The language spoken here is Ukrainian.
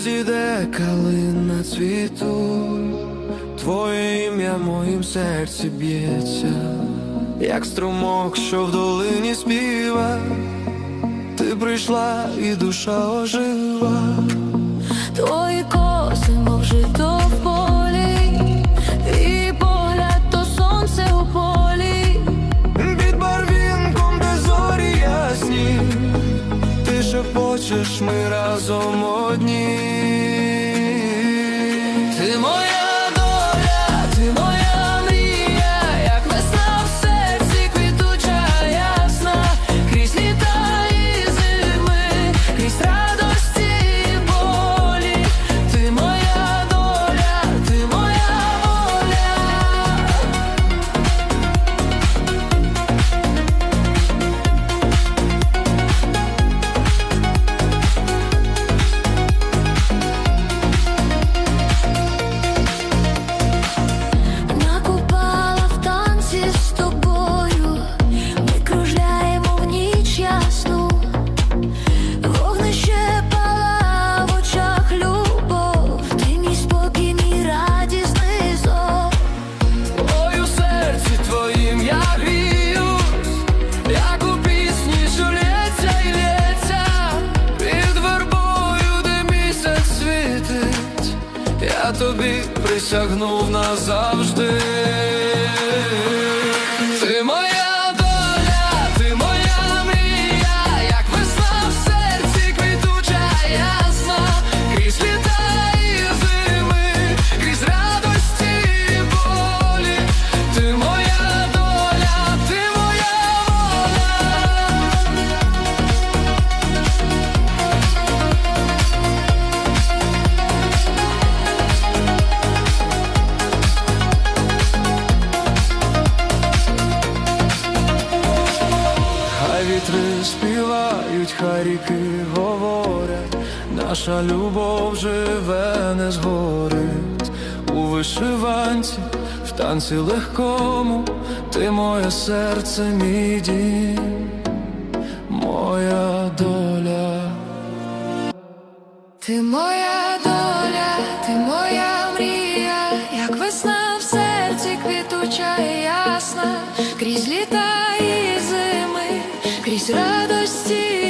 зійде калина цвіту, Твоє ім'я моїм серці б'ється, як струмок, що в долині співа, ти прийшла і душа ожива. Твої коси, мов жито в полі, і погляд то сонце у полі. Під барвінком, де зорі ясні, ти шепочеш, ми разом одні. Я тобі присягнув назавжди. Вітри співають, хай ріки говорять, наша любов живе, не згорить. У вишиванці, в танці легкому, ти моє серце, мій дім, моя доля. Ти моя доля, ти моя мрія, як весна в серці квітуча ясна, крізь літа і зими, крізь радості